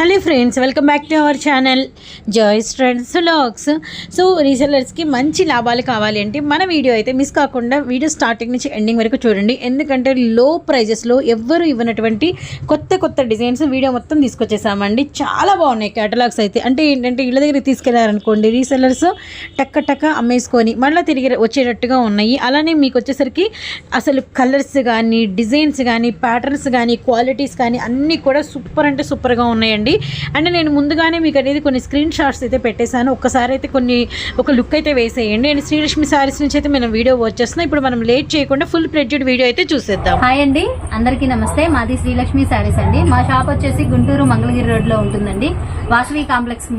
Hello friends welcome back to our channel joys friends vlogs so రీసెలర్స్కి మంచి లాభాలు కావాలి అంటే మన వీడియో అయితే మిస్ కాకుండా వీడియో స్టార్టింగ్ నుంచి ఎండింగ్ వరకు చూడండి. ఎందుకంటే లో ప్రైజెస్లో ఎవ్వరు ఇవ్వనటువంటి కొత్త కొత్త డిజైన్స్ వీడియో మొత్తం తీసుకొచ్చేసామండి. చాలా బాగున్నాయి కేటలాగ్స్ అయితే. అంటే ఏంటంటే ఇళ్ళ దగ్గర తీసుకెళ్ళారనుకోండి రీసెలర్స్ టక్క టక్క అమ్మేసుకొని మళ్ళీ తిరిగి వచ్చేటట్టుగా ఉన్నాయి. అలానే మీకు వచ్చేసరికి అసలు కలర్స్ కానీ డిజైన్స్ కానీ ప్యాటర్న్స్ కానీ క్వాలిటీస్ కానీ అన్నీ కూడా సూపర్ అంటే సూపర్గా ఉన్నాయండి. అండ్ నేను ముందుగానే మీకు అనేది కొన్ని స్క్రీన్ షాట్స్ అయితే పెట్టేశాను. ఒక్కసారి అయితే కొన్ని ఒక లుక్ అయితే వేసేయండి. అండ్ శ్రీలక్ష్మి సారీస్ నుంచి అయితే మనం వీడియో వచ్చేస్తున్నాం ఇప్పుడు మనం లేట్ చేయకుండా ఫుల్ ప్రెడ్యూడ్ వీడియో అయితే చూసేద్దాం. హాయ్ అండి. అందరికీ నమస్తే. మాది శ్రీలక్ష్మి శారీస్ అండి. మా షాప్ వచ్చేసి గుంటూరు మంగళగిరి రోడ్లో ఉంటుందండి. వాసవి కాంప్లెక్స్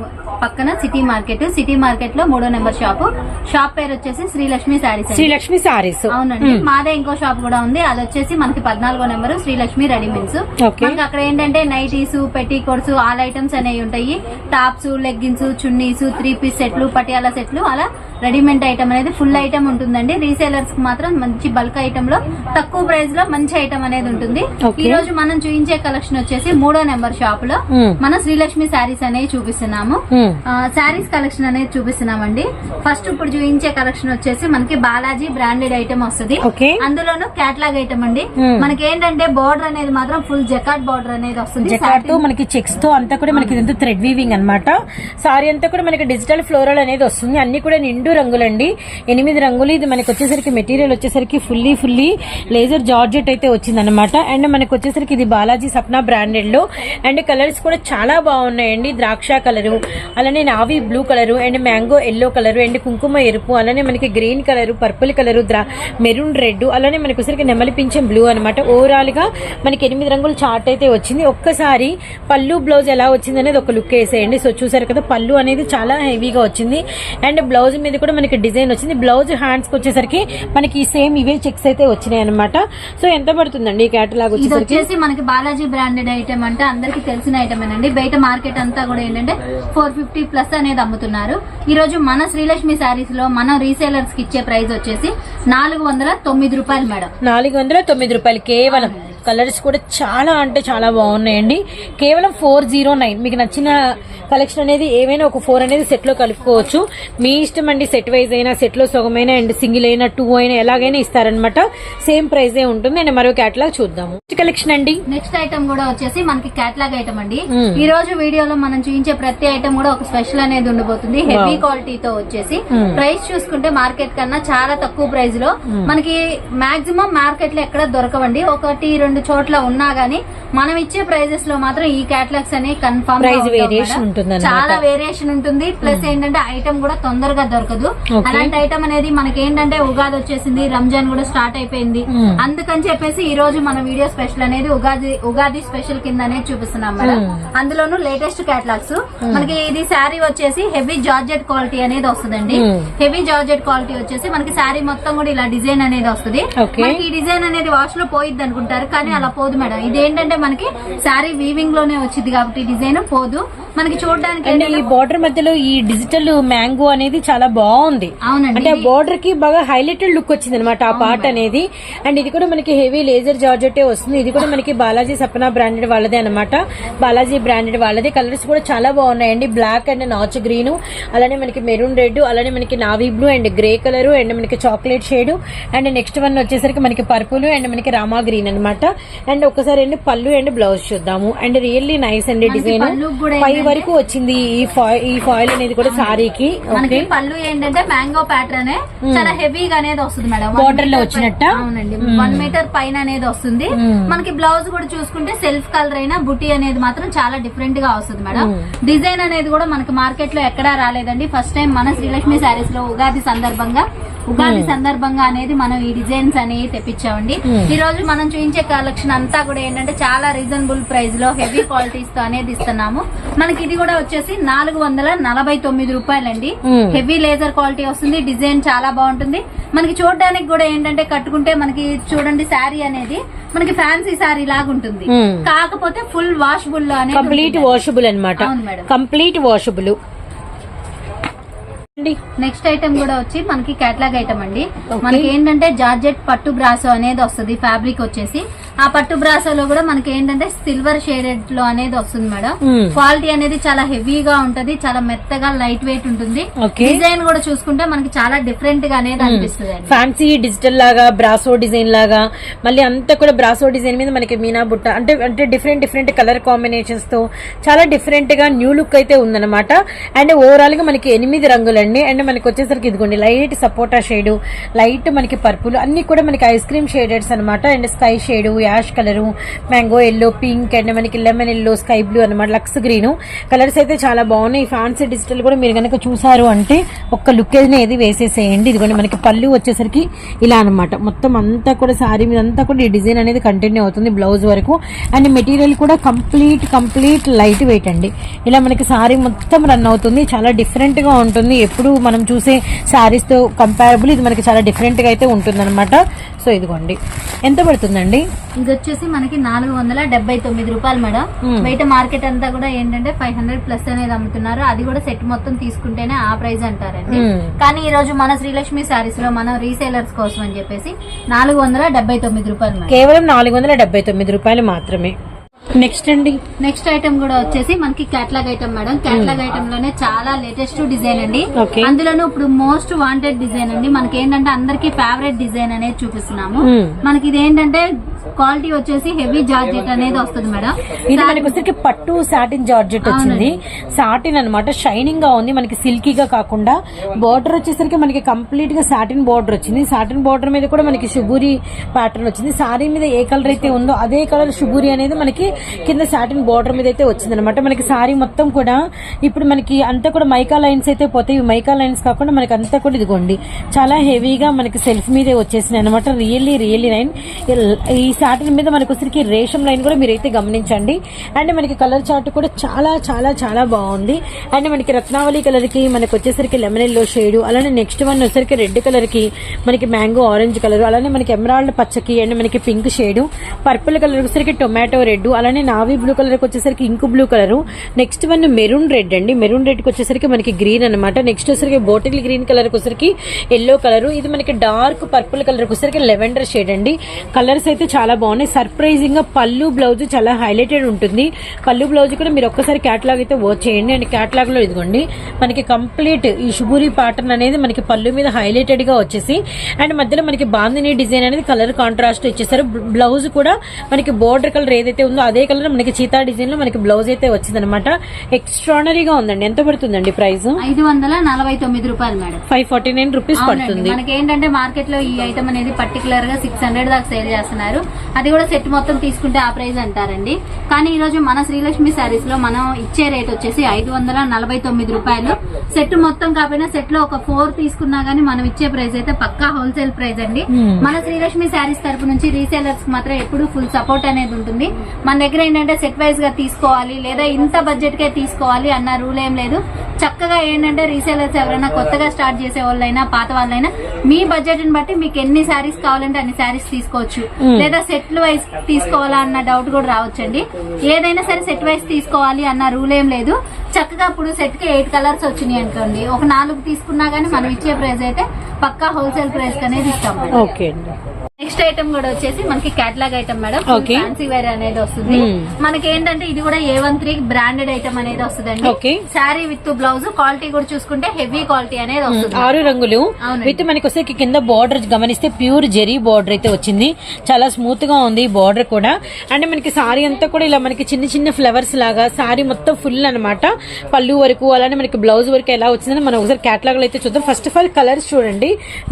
పక్కన సిటీ మార్కెట్. సిటీ మార్కెట్లో మూడో నెంబర్ షాప్. షాప్ పేరు వచ్చేసి శ్రీలక్ష్మి శారీస్ శ్రీలక్ష్మి సారీస్ అవునండి. మాదే ఇంకో షాప్ కూడా ఉంది. అది వచ్చేసి మనకి పద్నాలుగో నెంబర్ శ్రీలక్ష్మి రెడీమేడ్స్. మనకి అక్కడ ఏంటంటే నైటీస్ పెట్టి కోట్స్ ఆల్ ఐటమ్స్ అనేవి ఉంటాయి. Tops leggings chunnis three piece సెట్లు పటియాలా సెట్లు. అలా రెడీమేడ్ ఐటమ్ అనేది ఫుల్ ఐటమ్ ఉంటుందండి. రీసేలర్స్కి మాత్రం మంచి బల్క్ ఐటమ్లో తక్కువ ప్రైస్లో మంచి ఐటమ్ అనేది ఉంటుంది. ఈ రోజు మనం చూపించే కలెక్షన్ వచ్చేసి మూడో నెంబర్ షాప్లో. మన శ్రీలక్ష్మి శారీస్ అనేవి చూపిస్తున్నాము. శారీస్ కలెక్షన్ అనేది చూపిస్తున్నామండి. ఫస్ట్ ఇప్పుడు చూపించే కలెక్షన్ వచ్చేసి మనకి బాలాజీ బ్రాండెడ్ ఐటమ్ వస్తుంది. అందులోను క్యాట్లాగ్ ఐటమ్ అండి. Hmm. మనకి ఏంటంటే బోర్డర్ అనేది మాత్రం ఫుల్ జకాట్ బోర్డర్ అనేది వస్తుంది. జకాట్తో మనకి చెక్స్తో అంతా కూడా మనకి ఇదంతా థ్రెడ్ వీవింగ్ అన్నమాట. సారీ అంతా కూడా మనకి డిజిటల్ ఫ్లోరల్ అనేది వస్తుంది. అన్ని కూడా నిండు రంగులండి. ఎనిమిది రంగులు. ఇది మనకి వచ్చేసరికి మెటీరియల్ వచ్చేసరికి ఫుల్లీ ఫుల్లీ లేజర్ జార్జెట్ అయితే వచ్చింది అనమాట అండ్ మనకి వచ్చేసరికి ఇది బాలాజీ సప్నా బ్రాండెడ్లో. అండ్ కలర్స్ కూడా చాలా బాగున్నాయండి. ద్రాక్ష కలరు అలానే navy blue colour and mango yellow colour and కుంకుమ ఎరుపు అలానే మనకి గ్రీన్ కలరు పర్పుల్ కలరు ద్రా మెరూన్ రెడ్ అలానే మనకి వచ్చేసరికి నెమలి పింఛం బ్లూ అనమాట ఓవరాల్గా మనకి ఎనిమిది రంగుల చార్ట్ అయితే వచ్చింది. ఒక్కసారి పళ్ళు బ్లౌజ్ ఎలా వచ్చింది అనేది ఒక లుక్ వేసేయండి. సో చూసారు కదా పళ్ళు అనేది చాలా హెవీగా వచ్చింది. అండ్ బ్లౌజ్ మీద కూడా మనకి డిజైన్ వచ్చింది. బ్లౌజ్ హ్యాండ్స్కి వచ్చేసరికి మనకి సేమ్ ఇవే చెక్స్ అయితే వచ్చినాయి అనమాట సో ఎంత పడుతుందండి ఈ వచ్చేసరికి? వచ్చేసి మనకి బాలాజీ బ్రాండెడ్ ఐటమ్ అంటే అందరికి తెలిసిన ఐటమ్ అండి బయట మార్కెట్ అంతా కూడా ఏంటంటే ఫోర్ ఫిఫ్టీ ప్లస్ అనేది అమ్ముతున్నారు. ఈ రోజు మన శ్రీలక్ష్మి శారీస్లో మన రీసేలర్స్కి ఇచ్చే ప్రైస్ వచ్చేసి నాలుగు వందల తొమ్మిది రూపాయలు మేడం. నాలుగు వందల తొమ్మిది రూపాయలు కేవలం. కలర్స్ కూడా చాలా అంటే చాలా బాగున్నాయండి. కేవలం ఫోర్ జీరో నైన్. మీకు నచ్చిన కలెక్షన్ అనేది ఏమైనా ఒక ఫోర్ అనేది సెట్లో కలుపుకోవచ్చు. మీ ఇష్టం అండి సెట్ వైజ్ అయినా సెట్లో సగమైనా అండ్ సింగిల్ అయినా టూ అయినా ఎలాగైనా ఇస్తారనమాట సేమ్ ప్రైస్ ఏ ఉంటుంది. అండ్ మరో క్యాటలాగ్ చూద్దాము. కలెక్షన్ అండి. నెక్స్ట్ ఐటమ్ కూడా వచ్చేసి మనకి క్యాట్లాగ్ ఐటమ్ అండి. ఈ రోజు వీడియోలో మనం చూపించే ప్రతి ఐటమ్ కూడా ఒక స్పెషల్ అనేది ఉండబోతుంది. హెవీ క్వాలిటీతో వచ్చేసి. ప్రైస్ చూసుకుంటే మార్కెట్ కన్నా చాలా తక్కువ ప్రైస్లో మనకి మాక్సిమం మార్కెట్లో ఎక్కడ దొరకవండి. ఒకటి రెండు చోట్ల ఉన్నా గానీ మనం ఇచ్చే ప్రైజెస్లో మాత్రం ఈ క్యాట్లాగ్స్ అనేవి కన్ఫర్మ్ variation ఉంటుందన్నమాట. చాలా వేరియేషన్ ఉంటుంది ప్లస్ ఏంటంటే ఐటమ్ కూడా తొందరగా దొరకదు. అలాంటి ఐటమ్ అనేది మనకి ఏంటంటే ఉగాది వచ్చేసింది రంజాన్ కూడా స్టార్ట్ అయిపోయింది మ్మ్. అందుకని చెప్పేసి ఈ రోజు మన వీడియో స్పెషల్ అనేది ఉగాది ఉగాది స్పెషల్ కింద అనేది చూపిస్తున్నాం మేడం. అందులోను లేటెస్ట్ క్యాటలాగ్స్ మనకి ఇది శారీ వచ్చేసి హెవీ జార్జెట్ క్వాలిటీ అనేది వస్తుందండి. హెవీ జార్జెట్ క్వాలిటీ వచ్చేసి మనకి శారీ మొత్తం కూడా ఇలా డిజైన్ అనేది వస్తుంది. మనకి ఈ డిజైన్ అనేది వాష్లో పోయిద్ది అనుకుంటారు కానీ అలా పోదు మేడం. ఇది ఏంటంటే మనకి శారీ వీవింగ్లోనే వచ్చింది కాబట్టి డిజైన్ పోదు. మనకి చూడడానికి ఈ బార్డర్ మధ్యలో ఈ డిజిటల్ మ్యాంగో అనేది చాలా బాగుంది. అంటే ఆ బార్డర్కి బాగా హైలైటెడ్ లుక్ వచ్చింది అనమాట ఆ పార్ట్ అనేది. అండ్ ఇది కూడా మనకి హెవీ లేజర్ జార్జెటే వస్తుంది. ఇది కూడా మనకి బాలాజీ సపనా బ్రాండెడ్ వాళ్ళదే అనమాట బాలాజీ బ్రాండెడ్ వాళ్ళదే. కలర్స్ కూడా చాలా బాగున్నాయండి. బ్లాక్ అండ్ నాచ్ గ్రీన్. అలానే మనకి మెరూన్ రెడ్ అలానే మనకి navy blue and grey colour and మనకి chocolate shade. And next one వచ్చేసరికి మనకి పర్పుల్ అండ్ మనకి రామా గ్రీన్ అనమాట అండ్ ఒకసారి అండి పళ్ళు అండ్ బ్లౌజ్ చూద్దాము. అండ్ రియల్లీ నైస్ అండి డిజైన్. పై వరకు వచ్చింది ఈ ఫాయిల్ ఈ ఫాయిల్ అనేది కూడా సారీకి. మనకి పళ్ళు ఏంటంటే మ్యాంగో ప్యాటర్న్ చాలా హెవీగా అనేది వస్తుంది మేడం. Border లో వచ్చినట్ట? అవునండి. వన్ మీటర్ పైన అనేది వస్తుంది. మనకి బ్లౌజ్ కూడా చూసుకుంటే సెల్ఫ్ కలర్ అయినా బుటీ అనేది మాత్రం చాలా డిఫరెంట్గా వస్తుంది మేడం. డిజైన్ అనేది కూడా మనకి మార్కెట్లో ఎక్కడా రాలేదండి. ఫస్ట్ టైం మన శ్రీలక్ష్మి శారీస్లో ఉగాది సందర్భంగా ఉగాది సందర్భంగా అనేది మనం ఈ డిజైన్స్ అనేవి తెప్పించామండి. ఈ రోజు మనం చూపించే కలెక్షన్ అంతా కూడా ఏంటంటే చాలా రీజనబుల్ ప్రైస్లో హెవీ క్వాలిటీస్తో అనేది ఇస్తున్నాము మనకి ఇది కూడా వచ్చేసి నాలుగు వందల నలభై తొమ్మిది రూపాయలండి. హెవీ లేజర్ క్వాలిటీ వస్తుంది డిజైన్ చాలా బాగుంటుంది మనకి చూడడానికి కూడా ఏంటంటే కట్టుకుంటే మనకి చూడండి శారీ అనేది మనకి ఫ్యాన్సీ శారీ లాగా ఉంటుంది మ్మ్. కాకపోతే ఫుల్ వాషబుల్లో అనేది complete. Washable madam. Complete washable next item కూడా వచ్చి మనకి కేటలాగ్ ఐటమ్ అండి. మనకి ఏంటంటే జార్జెట్ పట్టు బ్రాసో అనేది వస్తుంది ఫ్యాబ్రిక్ వచ్చేసి. ఆ పట్టు బ్రాసోలో కూడా మనకి ఏంటంటే సిల్వర్ షేడెడ్లో అనేది వస్తుంది మేడం. క్వాలిటీ అనేది చాలా హెవీగా ఉంటది చాలా మెత్తగా లైట్ వెయిట్ ఉంటుంది. డిజైన్ కూడా చూసుకుంటే మనకి చాలా డిఫరెంట్గా అనేది అనిపిస్తుంది అండి. ఫ్యాన్సీ డిజిటల్ లాగా బ్రాసో డిజైన్ లాగా మళ్ళీ అంతా కూడా బ్రాసో డిజైన్ మీద మనకి మీనా బుట్ట అంటే అంటే డిఫరెంట్ డిఫరెంట్ కలర్ కాంబినేషన్స్తో చాలా డిఫరెంట్గా న్యూ లుక్ అయితే ఉందన్నమాట. అండ్ ఓవరాల్గా మనకి ఎనిమిది రంగులండి. అండ్. మనకి వచ్చేసరికి ఇదిగోండి లైట్ సపోటా షేడ్ లైట్ మనకి పర్పుల్ అన్ని కూడా మనకి ఐస్ క్రీమ్ షేడెడ్స్ అనమాట and sky shade ash colour mango yellow pink and మనకి లెమన్ ఎల్లో స్కై బ్లూ అనమాట లక్స్ గ్రీన్. కలర్స్ అయితే చాలా బాగున్నాయి. ఫ్యాన్సీ డిజిటల్ కూడా మీరు కనుక చూసారు అంటే ఒక్క లుక్ అనేది వేసేసేయండి. ఇదిగోండి మనకి పళ్ళు వచ్చేసరికి ఇలా అన్నమాట. మొత్తం అంతా కూడా శారీ మీద అంతా కూడా ఈ డిజైన్ అనేది కంటిన్యూ అవుతుంది బ్లౌజ్ వరకు. అండ్ మెటీరియల్ కూడా కంప్లీట్ కంప్లీట్ లైట్ వెయిట్ అండి. ఇలా మనకి శారీ మొత్తం రన్ అవుతుంది. చాలా డిఫరెంట్గా ఉంటుంది. ఎప్పుడు మనం చూసే సారీస్తో కంపారబుల్ ఇది మనకి చాలా డిఫరెంట్గా అయితే ఉంటుంది సో ఇదిగోండి. ఎంత పడుతుందండి? ఇది వచ్చేసి మనకి నాలుగు వందల డెబ్బై తొమ్మిది రూపాయలు మేడం. బయట మార్కెట్ అంతా కూడా ఏంటంటే ఫైవ్ హండ్రెడ్ ప్లస్ అనేది అమ్ముతున్నారు. అది కూడా సెట్ మొత్తం తీసుకుంటేనే ఆ ప్రైస్ అంటారండి. కానీ ఈ రోజు మన శ్రీలక్ష్మి సారీస్లో మనం రీసేలర్స్ కోసం అని చెప్పేసి నాలుగు వందల డెబ్బై తొమ్మిది రూపాయలు కేవలం నాలుగు వందల డెబ్బై తొమ్మిది రూపాయలు మాత్రమే. నెక్స్ట్ అండి. నెక్స్ట్ ఐటమ్ కూడా వచ్చేసి మనకి క్యాట్లాగ్ ఐటమ్ మేడం క్యాట్లాగ్ ఐటమ్లోనే చాలా లేటెస్ట్ డిజైన్ అండి. అందులోనూ ఇప్పుడు మోస్ట్ వాంటెడ్ డిజైన్ అండి. మనకి ఏంటంటే అందరికి ఫేవరెట్ డిజైన్ అనేది చూపిస్తున్నాము. Hmm. మనకి ఇది ఏంటంటే క్వాలిటీ వచ్చేసి హెవీ జార్జెట్ అనేది వస్తుంది మేడం ఇది మనకి వచ్చరికి పట్టు సాటిన్ జార్జెట్ వచ్చింది. సాటిన్ అన్నమాట. షైనింగ్గా ఉంది. మనకి సిల్కీగా కాకుండా. బార్డర్ వచ్చేసరికి మనకి కంప్లీట్గా సాటిన్ బార్డర్ వచ్చింది. సాటిన్ బార్డర్ మీద కూడా మనకి షుగూరి ప్యాటర్న్ వచ్చింది. సారీ మీద ఏ కలర్ అయితే ఉందో అదే కలర్ షుగూరి అనేది మనకి కింద సాటిన్ బార్డర్ మీద అయితే వచ్చింది అనమాట మనకి సారీ మొత్తం కూడా ఇప్పుడు మనకి అంతా కూడా మైకా లైన్స్ అయితే పోతాయి. మైకా లైన్స్ కాకుండా మనకి అంతా కూడా ఇదిగోండి. చాలా హెవీగా మనకి సెల్ఫ్ మీదే వచ్చేసినాయి అనమాట రియల్లీ రియల్లీ లైన్ ఈ సాటిన్ మీద మనకి వచ్చరికి రేషం లైన్ కూడా మీరైతే గమనించండి. అండ్ మనకి కలర్ చార్ట్ కూడా చాలా చాలా చాలా బాగుంది. అండ్ మనకి రత్నావళి కలర్కి మనకి వచ్చేసరికి లెమన్ ఎల్లో షేడ్ అలానే నెక్స్ట్ వన్ వచ్చేసరికి రెడ్ కలర్కి మనకి మ్యాంగో ఆరెంజ్ కలర్ అలానే మనకి ఎమరాల్డ్ పచ్చకి అండ్ మనకి పింక్ షేడ్ పర్పుల్ కలర్ వచ్చేసరికి టొమాటో రెడ్ అలానే నావీ బ్లూ కలర్ వచ్చేసరికి ink blue colour. Next one maroon red అండి. మెరూన్ రెడ్కి వచ్చేసరికి మనకి గ్రీన్ అనమాట నెక్స్ట్ వచ్చేసరికి బోటిల్ గ్రీన్ కలర్కి వచ్చేసరికి ఎల్లో కలర్. ఇది మనకి డార్క్ పర్పుల్ కలర్ వచ్చేసరికి లెవెండర్ షేడ్ అండి. కలర్స్ అయితే చాలా బాగున్నాయి. సర్ప్రైజింగ్గా పళ్ళు బ్లౌజ్ చాలా హైలైటెడ్ ఉంటుంది. పళ్ళు బ్లౌజ్ కూడా మీరు ఒక్కసారి క్యాటలాగ్ అయితే వర్క్ చేయండి. అండ్ క్యాటలాగ్లో ఇదిగోండి. మనకి కంప్లీట్ ఈ షుగూరి ప్యాటర్న్ అనేది మనకి పళ్ళు మీద హైలైటెడ్గా వచ్చేసి అండ్ మధ్యలో మనకి బాందిని డిజైన్ అనేది కలర్ కాంట్రాస్ట్ ఇచ్చేసారు. బ్లౌజ్ కూడా మనకి బోర్డర్ కలర్ ఏదైతే ఉందో అదే కలర్ మనకి చీతా డిజైన్లో మనకి బ్లౌజ్ అయితే వచ్చింది అనమాట ఎక్స్ట్రానరీగా ఉందండి. ఎంత పడుతుందండి ప్రైస్? ఐదు వందల నలభై తొమ్మిది రూపాయలు madam. Five forty nine rupees పడుతుంది. మనకి ఏంటంటే మార్కెట్లో ఈ ఐటమ్ అనేది పర్టికులర్గా సిక్స్ హండ్రెడ్ దాకా సేల్ చేస్తున్నారు. అది కూడా సెట్ మొత్తం తీసుకుంటే ఆ ప్రైస్ అంటారండి. కానీ ఈ రోజు మన శ్రీలక్ష్మి సారీస్లో మనం ఇచ్చే రేట్ వచ్చేసి ఐదు వందల నలభై తొమ్మిది రూపాయలు. సెట్ మొత్తం కాకపోయినా సెట్లో ఒక ఫోర్ తీసుకున్నా గానీ మనం ఇచ్చే ప్రైస్ అయితే పక్కా హోల్సేల్ ప్రైస్ అండి. Hmm. మన శ్రీలక్ష్మి శారీస్ తరపు నుంచి రీసేలర్స్ మాత్రం ఎప్పుడు ఫుల్ సపోర్ట్ అనేది ఉంటుంది. మన దగ్గర ఏంటంటే సెట్ వైజ్గా తీసుకోవాలి లేదా ఇంత బడ్జెట్ కే తీసుకోవాలి అన్న రూల్ ఏం లేదు. చక్కగా ఏంటంటే రీసేలర్స్ ఎవరైనా కొత్తగా స్టార్ట్ చేసే వాళ్ళైనా పాత వాళ్ళైనా మీ బడ్జెట్ని బట్టి మీకు ఎన్ని శారీస్ కావాలంటే అన్ని శారీస్ తీసుకోవచ్చు. లేదా సెట్ వైజ్ తీసుకోవాలా అన్న డౌట్ కూడా రావచ్చండి. ఏదైనా సరే సెట్ వైజ్ తీసుకోవాలి అన్న రూల్ ఏం లేదు. చక్కగా ఇప్పుడు సెట్కి ఎయిట్ కలర్స్ వచ్చినాయి అనుకోండి. ఒక నాలుగు తీసుకున్నా గానీ మనం ఇచ్చే ప్రైస్ అయితే పక్కా హోల్సేల్ ప్రైస్ అనేది ఇస్తాం ఓకే అండి. నెక్స్ట్ ఐటమ్ కూడా వచ్చేసి మనకి catalogue item madam. Fancy wear అనేది వస్తుంది. Hmm. మనకి ఏంటంటే ఇది కూడా A one three branded item అనేది వస్తుందండి. శారీ విత్ బ్లౌజ్ క్వాలిటీ కూడా చూసుకుంటే హెవీ క్వాలిటీ అనేది వస్తుంది. ఆరు రంగులు. విత్ మనకి వస్తే కింద బార్డర్ గమనిస్తే ప్యూర్ జెరీ బార్డర్ అయితే వచ్చింది. చాలా స్మూత్గా ఉంది బార్డర్ కూడా. అండ్ మనకి సారీ అంతా కూడా ఇలా మనకి చిన్న చిన్న ఫ్లవర్స్ లాగా సారీ మొత్తం ఫుల్ అన్నమాట. పళ్ళు వరకు అలానే మనకి బ్లౌజ్ వరకు ఎలా వచ్చిందని మనం ఒకసారి క్యాటలాగ్లో అయితే చూద్దాం. ఫస్ట్ ఆఫ్ ఆల్ కలర్స్ చూడండి.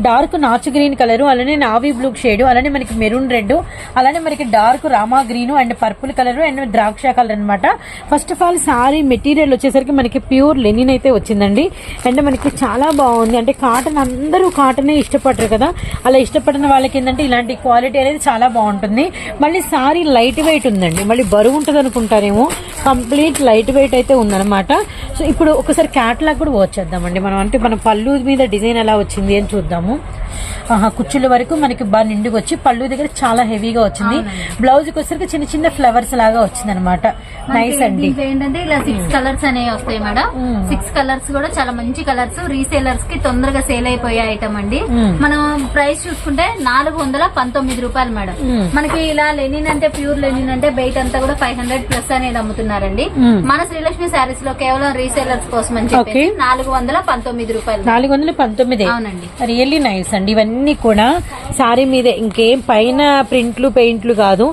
డార్క్ నాచు గ్రీన్ కలర్ అలానే నావీ బ్లూ షేడ్ అలానే మనకి మెరూన్ రెడ్ అలానే మనకి dark Rama green and purple colour and ద్రాక్ష కలర్ అనమాట first of all sari material వచ్చేసరికి మనకి ప్యూర్ లెనిన్ అయితే వచ్చిందండి. అండ్ మనకి చాలా బాగుంది. అంటే కాటన్ అందరూ కాటనే ఇష్టపడరు కదా. అలా ఇష్టపడిన వాళ్ళకి ఏంటంటే ఇలాంటి క్వాలిటీ అనేది చాలా బాగుంటుంది. మళ్ళీ సారీ లైట్ వెయిట్ ఉందండి. మళ్ళీ బరువు ఉంటుంది అనుకుంటారేమో. కంప్లీట్ లైట్ వెయిట్ అయితే ఉందన్నమాట. సో ఇప్పుడు ఒకసారి క్యాటలాగ్ కూడా వచ్చేద్దామండి మనం అంటే మన పళ్ళు మీద డిజైన్ ఎలా వచ్చింది అని చూద్దాము. కుచ్చుల వరకు మనకి బాగా నిండుగా వచ్చి పళ్ళు దగ్గర చాలా హెవీగా వచ్చింది. బ్లౌజ్కి వచ్చరికి చిన్న చిన్న ఫ్లవర్స్ లాగా వచ్చింది అనమాట నైస్ అండి. ఏంటంటే ఇలా సిక్స్ కలర్స్ అనేవి వస్తాయి మేడం. సిక్స్ కలర్స్ కూడా చాలా మంచి కలర్స్ రీసేలర్స్కి తొందరగా సేల్ అయిపోయే ఐటమ్ అండి. మ్మ్. మనం ప్రైస్ చూసుకుంటే నాలుగు వందల పంతొమ్మిది రూపాయలు మేడం. మనకి ఇలా లెనిన్ అంటే ప్యూర్ లెనిన్ అంటే బయట అంతా కూడా ఫైవ్ హండ్రెడ్ ప్లస్ అనేది అమ్ముతున్నారండి. మ్మ్. మన శ్రీలక్ష్మి శారీస్లో కేవలం రీసేలర్స్ కోసం అని చెప్పి. నాలుగు వందల పంతొమ్మిది రూపాయలు. నాలుగు వందల పంతొమ్మిది. అవునండి. రియల్లీ నైస్ అండి. ఇవన్నీ కూడా సారీ మీద. ఇంకేం పైన ప్రింట్లు పెయింట్లు కాదు.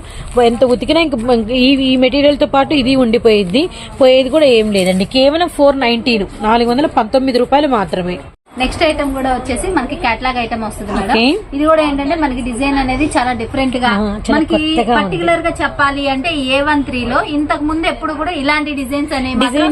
ఎంత ఉతికినా ఇంక ఈ ఈ మెటీరియల్తో పాటు ఇది ఉండిపోయింది పోయేది కూడా ఏం లేదండి. కేవలం ఫోర్ నైన్టీన్ నాలుగు వందల పంతొమ్మిది రూపాయలు మాత్రమే. నెక్స్ట్ ఐటమ్ కూడా వచ్చేసి మనకి కేటలాగ్ ఐటమ్ వస్తుంది మేడం. ఇది కూడా ఏంటంటే మనకి డిజైన్ అనేది చాలా డిఫరెంట్గా మనకి. పర్టికులర్గా చెప్పాలి అంటే ఏ వన్ త్రీ లో ఇంతకు ముందు ఎప్పుడు కూడా ఇలాంటి డిజైన్స్ అనేవి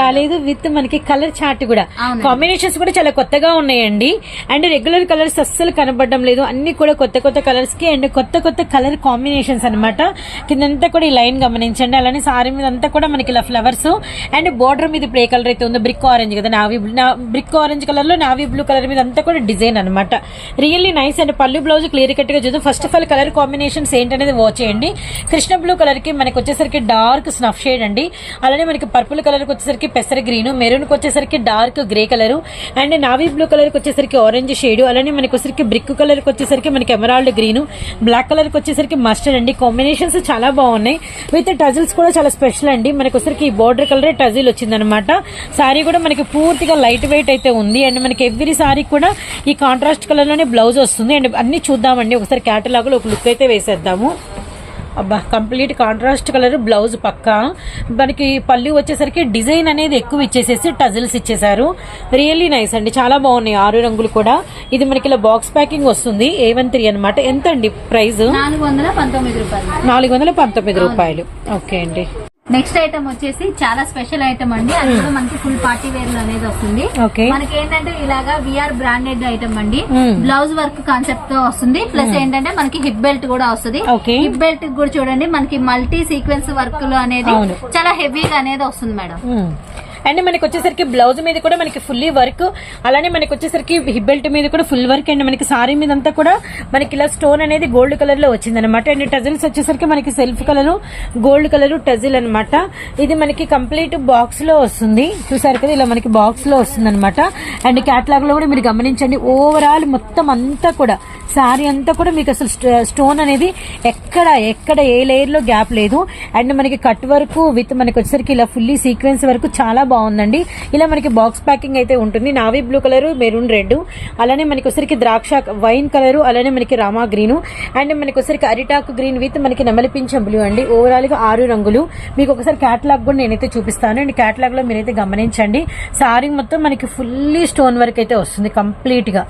రాలేదు. విత్ మనకి కలర్ చార్ట్ కూడా. కాంబినేషన్స్ కూడా చాలా కొత్తగా ఉన్నాయండి అండ్ రెగ్యులర్ కలర్స్ అస్సలు కనబడడం లేదు అన్ని కూడా కొత్త కొత్త కలర్స్కి అండ్ కొత్త కొత్త కలర్ కాంబినేషన్స్ అన్నమాట కిందంతా కూడా ఈ లైన్ గమనించండి అలానే సారీ మీద అంతా కూడా మనకి ఇలా ఫ్లవర్స్ అండ్ బార్డర్ మీద ఇప్పుడు ఏ కలర్ అయితే ఉందో బ్రిక్ ఆరెంజ్ కదా నావీ బ్రిక్ ఆరెంజ్ కలర్లో నావీ బ్లూ కలర్ మీద అంతా కూడా డిజైన్ అన్నమాట. Really nice and. పళ్ళు బ్లౌజ్ క్లియర్ కట్గా చూద్దాం. First of all colour combinations ఏంటనేది వాచ్ చేయండి. కృష్ణ బ్లూ కలర్కి మనకి వచ్చేసరికి డార్క్ స్నఫ్ షేడ్ అండి. అలానే మనకి పర్పుల్ కలర్కి వచ్చేసరికి పెసర గ్రీన్ మెరూన్కి వచ్చేసరికి dark grey colour and navy blue కలర్కి వచ్చేసరికి ఆరెంజ్ షేడ్ అలానే మనకి వచ్చేసరికి బ్రిక్ కలర్కి వచ్చేసరికి మనకి ఎమరాల్డ్ గ్రీన్ బ్లాక్ కలర్కి వచ్చేసరికి మస్టర్డ్ అండి. కాంబినేషన్స్ చాలా బాగున్నాయి. విత్ టజిల్స్ కూడా చాలా స్పెషల్ అండి. మనకి వచ్చేసరికి ఈ బోర్డర్ కలర్ టజిల్ వచ్చిందనమాట సారీ కూడా మనకి పూర్తిగా లైట్ వెయిట్ అయితే ఉంది. అండ్ మనకి ఎవ్రీ సారీ కూడా ఈ కాంట్రాస్ట్ కలర్లోనే బ్లౌజ్ వస్తుంది. అండ్ అన్ని చూద్దామండి. ఒకసారి క్యాటలాగ్లో ఒక లుక్ అయితే వేసేద్దాము. అబ్బా కంప్లీట్ కాంట్రాస్ట్ కలర్ బ్లౌజ్ పక్కా. మనకి పళ్ళు వచ్చేసరికి డిజైన్ అనేది ఎక్కువ ఇచ్చేసేసి టజిల్స్ ఇచ్చేసారు రియల్లీ నైస్ అండి. చాలా బాగున్నాయి ఆరు రంగులు కూడా. ఇది మనకి ఇలా బాక్స్ ప్యాకింగ్ వస్తుంది. ఏ వన్ త్రీ అనమాట ఎంత అండి ప్రైస్ నాలుగు వందల పంతొమ్మిది రూపాయలు. ఓకే అండి. నెక్స్ట్ ఐటమ్ వచ్చేసి చాలా స్పెషల్ ఐటమ్ అండి. అది కూడా మనకి ఫుల్ పార్టీ వేర్ అనేది వస్తుంది. మనకి ఏంటంటే ఇలాగా విఆర్ బ్రాండెడ్ ఐటమ్ అండి. బ్లౌజ్ వర్క్ కాన్సెప్ట్తో వస్తుంది. ప్లస్ ఏంటంటే మనకి హిప్ బెల్ట్ కూడా వస్తుంది. హిప్ బెల్ట్ కూడా చూడండి మనకి మల్టీ సీక్వెన్స్ వర్క్లో అనేది. చాలా హెవీగా అనేది వస్తుంది మేడం. అండ్ మనకి వచ్చేసరికి బ్లౌజ్ మీద కూడా మనకి ఫుల్లీ వర్క్ అలానే మనకి వచ్చేసరికి హిప్ బెల్ట్ మీద కూడా ఫుల్ వర్క్ అండ్ మనకి సారీ మీద అంతా కూడా మనకి ఇలా స్టోన్ అనేది గోల్డ్ కలర్లో వచ్చింది అనమాట అండ్ టజిల్స్ వచ్చేసరికి మనకి self colour gold colour tassel అనమాట ఇది మనకి కంప్లీట్ బాక్స్లో వస్తుంది. చూసారు కదా ఇలా మనకి బాక్స్లో వస్తుంది అనమాట అండ్ క్యాట్లాగ్లో కూడా మీరు గమనించండి. ఓవరాల్ మొత్తం అంతా కూడా సారీ అంతా కూడా మీకు అసలు స్టోన్ అనేది ఎక్కడ ఎక్కడ ఏ లేయర్లో గ్యాప్ లేదు. అండ్ మనకి కట్ వరకు విత్ మనకి వచ్చేసరికి ఇలా ఫుల్లీ సీక్వెన్స్ వరకు చాలా బాగుందండి. ఇలా మనకి బాక్స్ ప్యాకింగ్ అయితే ఉంటుంది. Navy blue colour maroon red అలానే మనకి ఒకసారికి ద్రాక్ష వైన్ కలర్ అలానే మనకి రామా గ్రీన్ అండ్ మనకి ఒకసారికి అరిటాకు గ్రీన్ విత్ మనకి నెమలిపించం బ్లూ అండి. ఓవరాల్గా ఆరు రంగులు. మీకు ఒకసారి క్యాటలాగ్ కూడా నేనైతే చూపిస్తాను. అండ్ క్యాటలాగ్లో మీరైతే గమనించండి. సారీ మొత్తం మనకి ఫుల్లీ స్టోన్ వర్క్ అయితే వస్తుంది. కంప్లీట్గా.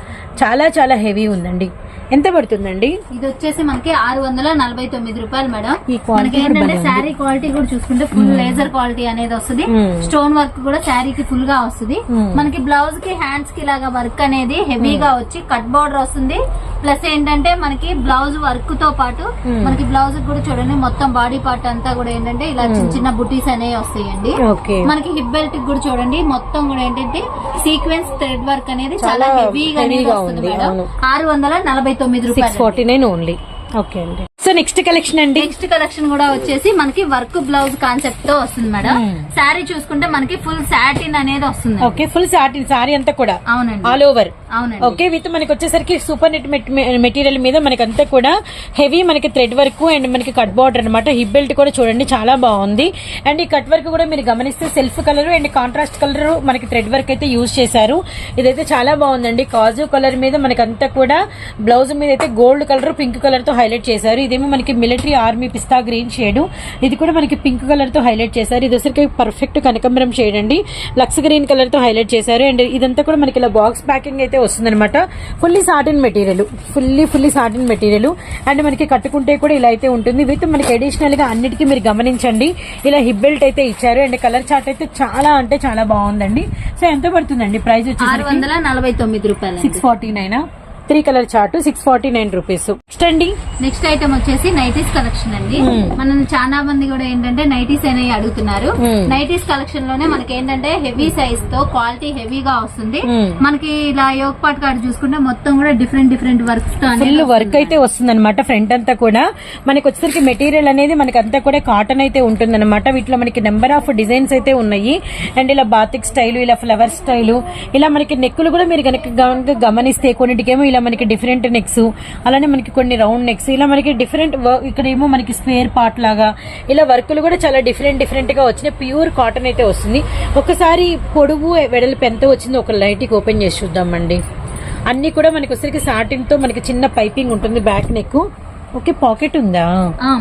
చాలా చాలా హెవీ ఉందండి. ఎంత పడుతుందండి? ఇది వచ్చేసి మనకి ఆరు వందల నలభై తొమ్మిది రూపాయలు మేడం. మనకి ఏంటంటే. శారీ క్వాలిటీ కూడా చూసుకుంటే ఫుల్ లేజర్ క్వాలిటీ అనేది వస్తుంది. స్టోన్ వర్క్ కూడా శారీకి ఫుల్గా వస్తుంది. మ్మ్. మనకి బ్లౌజ్కి హ్యాండ్స్కి లాగా వర్క్ అనేది హెవీగా వచ్చి కట్ బార్డర్ వస్తుంది. ప్లస్ ఏంటంటే మనకి బ్లౌజ్ వర్క్తో పాటు మనకి బ్లౌజ్ కూడా చూడండి మొత్తం బాడీ పార్ట్ అంతా కూడా ఏంటంటే ఇలా చిన్న చిన్న బుటీస్ అనేవి వస్తాయండి. మనకి హిప్ బెల్ట్ కూడా చూడండి మొత్తం కూడా ఏంటంటే సీక్వెన్స్ థ్రెడ్ వర్క్ అనేది చాలా హెవీగా అనేది వస్తుంది ఉంది, మేడం. ఆరు వందల నలభై తొమ్మిది రూపాయలు. ఫార్టీ నైన్ ఓన్లీ ఓకే అండి. నెక్స్ట్ కలెక్షన్ అండి? నెక్స్ట్ కలెక్షన్ కూడా వచ్చేసి మనకి వర్క్ బ్లౌజ్ కాన్సెప్ట్తో వస్తుంది మేడం. Hmm. శారీ చూసుకుంటే మనకి ఫుల్ సాటిన్ అనేది వస్తుంది. ఓకే ఫుల్ సాటిన్ సారీ అంతా కూడా. అవునండి. ఆల్ ఓవర్ అవునండి. ఓకే విత్ మనకి వచ్చేసరికి సూపర్ నెట్ మెటీరియల్ మీద మనకి అంతా కూడా హెవీ మనకి థ్రెడ్ వర్క్ అండ్ మనకి కట్ బార్డర్ అనమాట హిప్ బెల్ట్ కూడా చూడండి చాలా బాగుంది. అండ్ ఈ కట్ వర్క్ కూడా మీరు గమనిస్తే self colour and contrast colour మనకి థ్రెడ్ వర్క్ అయితే యూజ్ చేశారు. ఇదైతే చాలా బాగుందండి. కాజు కలర్ మీద మనకి అంతా కూడా బ్లౌజ్ మీద అయితే గోల్డ్ కలర్ పింక్ కలర్తో హైలైట్ చేశారు. ఇదేమో మనకి మిలిటరీ ఆర్మీ పిస్తా గ్రీన్ షేడ్ ఇది కూడా మనకి పింక్ కలర్తో హైలైట్ చేశారు. ఇది వచ్చరికి పర్ఫెక్ట్ కనకంబరం షేడ్ అండి. లక్స్ గ్రీన్ కలర్తో హైలైట్ చేశారు. అండ్ ఇదంతా కూడా మనకి ఇలా బాక్స్ ప్యాకింగ్ అయితే వస్తుందన్నమాట. Fully satin material fully fully satin material and మనకి కట్టుకుంటే కూడా ఇలా అయితే ఉంటుంది. విత్ మనకి అడిషనల్గా అన్నిటికీ మీరు గమనించండి. ఇలా హిప్ బెల్ట్ అయితే ఇచ్చారు. అండ్ కలర్ చార్ట్ అయితే చాలా అంటే చాలా బాగుందండి. సో ఎంత పడుతుందండి? ప్రైస్ వందల నలభై తొమ్మిది రూపాయలు six forty nine three colour chart six forty nine rupees next అండి నెక్స్ట్ ఐటమ్ వచ్చేసి నైటీస్ కలెక్షన్ అండి Hmm. మనం చాలా మంది కూడా ఏంటంటే నైటీస్ అనేవి అడుగుతున్నారు Hmm. నైటీస్ కలెక్షన్లోనే మనకి ఏంటంటే హెవీ సైజ్తో క్వాలిటీ హెవీగా వస్తుంది Hmm. మనకి ఇలా యోగ్ పాట్ కార్డ్ చూసుకుంటే మొత్తం కూడా డిఫరెంట్ డిఫరెంట్ వర్క్స్తో అనేది ఫుల్ వర్క్. అయితే వస్తుంది అనమాట ఫ్రంట్ అంతా కూడా మనకి వచ్చేసరికి మెటీరియల్ అనేది మనకి అంతా కూడా కాటన్ అయితే ఉంటుంది అనమాట వీటిలో మనకి నెంబర్ ఆఫ్ డిజైన్స్ అయితే ఉన్నాయి అండ్ ఇలా బాతిక్ స్టైల్ ఇలా ఫ్లవర్ స్టైల్ ఇలా మనకి నెక్కులు కూడా మీరు కనుక గమ- గమనిస్తే కొన్నిటికేమో ఇలా మనకి డిఫరెంట్ నెక్స్ అలానే మనకి కొన్ని రౌండ్ నెక్స్ ఇలా మనకి డిఫరెంట్ ఇక్కడ ఏమో మనకి స్క్వేర్ పార్ట్ లాగా ఇలా వర్కులు కూడా చాలా డిఫరెంట్ డిఫరెంట్గా వచ్చినాయి. ప్యూర్ కాటన్ అయితే వస్తుంది. ఒకసారి పొడుగు వెడల్పు ఎంత వచ్చిందో ఒక లైట్కి ఓపెన్ చేసి చూద్దామండి. అన్ని కూడా మనకి వచ్చరికి సాటిన్తో మనకి చిన్న పైపింగ్ ఉంటుంది బ్యాక్ నెక్ ఓకే పాకెట్ ఉందా?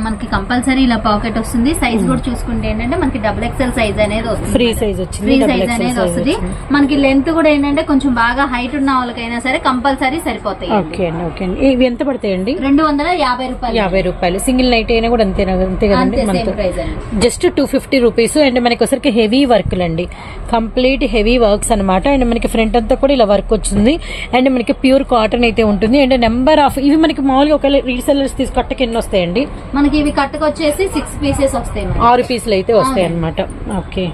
మనకి కంపల్సరీ ఇలా పాకెట్ వస్తుంది. సైజ్ కూడా చూసుకుంటే ఏంటంటే మనకి డబుల్ ఎక్స్ఎల్ సైజ్ అనేది వస్తుంది. ఫ్రీ సైజ్ వచ్చింది. ఫ్రీ సైజ్ అనేది వస్తుంది. మనకి లెంత్ కూడా ఏంటంటే కొంచెం బాగా హైట్ ఉన్న వాళ్ళకైనా సరే కంపల్సరీ సరిపోతాయి ఓకే అండి ఓకే అండి. ఇవి ఎంత పడతాయండి? రెండు వందల యాభై రూపాయలు. యాభై రూపాయలు. సింగిల్ నైట్ అయినా కూడా అంతే కదండి అంతే అండి. Just two fifty rupees and మనకి ఒకసారికి హెవీ వర్క్లు అండి కంప్లీట్ హెవీ వర్క్స్ అన్నమాట. అండ్ మనకి ఫ్రంట్ అంతా కూడా ఇలా వర్క్ వచ్చింది. అండ్ మనకి ప్యూర్ కాటన్ అయితే ఉంటుంది. అండ్ నెంబర్ ఆఫ్ ఇవి మనకి మామూలుగా ఒక రీసెల్లర్స్ తీసి కట్టకి ఎన్ని వస్తాయండి. మనకి ఇవి కట్టుకొచ్చేసి సిక్స్ పీసెస్ వస్తాయి. ఆరు పీసులు అయితే వస్తాయి అన్నమాట. ఓకే.